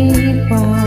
ีกว่า